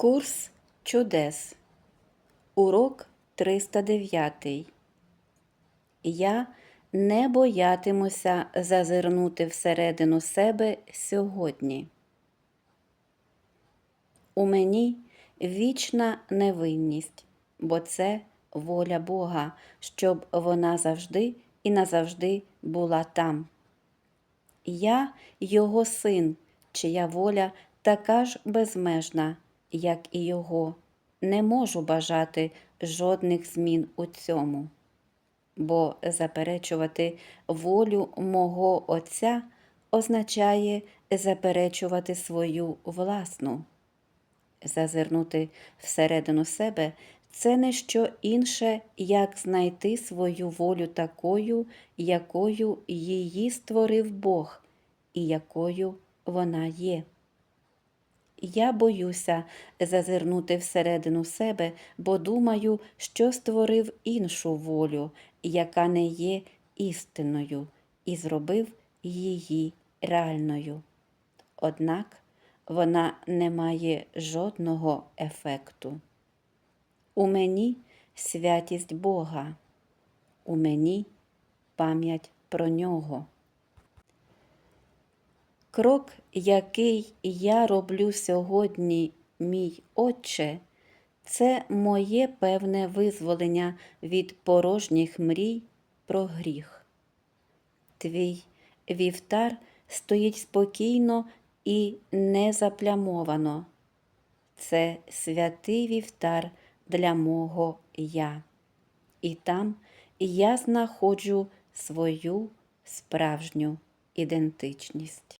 Курс чудес. Урок 309. Я не боятимуся зазирнути всередину себе сьогодні. У мені вічна невинність, бо це воля Бога, щоб вона завжди і назавжди була там. Я його син, чия воля така ж безмежна, як і його. Не можу бажати жодних змін у цьому, бо заперечувати волю мого Отця означає заперечувати свою власну. Зазирнути всередину себе це не що інше, як знайти свою волю такою, якою її створив Бог і якою вона є. Я боюся зазирнути всередину себе, бо думаю, що створив іншу волю, яка не є істинною, і зробив її реальною. Однак вона не має жодного ефекту. У мені святість Бога, у мені пам'ять про нього. Крок, який я роблю сьогодні, мій Отче, це моє певне визволення від порожніх мрій про гріх. Твій вівтар стоїть спокійно і незаплямовано. Це святий вівтар для мого я. І там я знаходжу свою справжню ідентичність.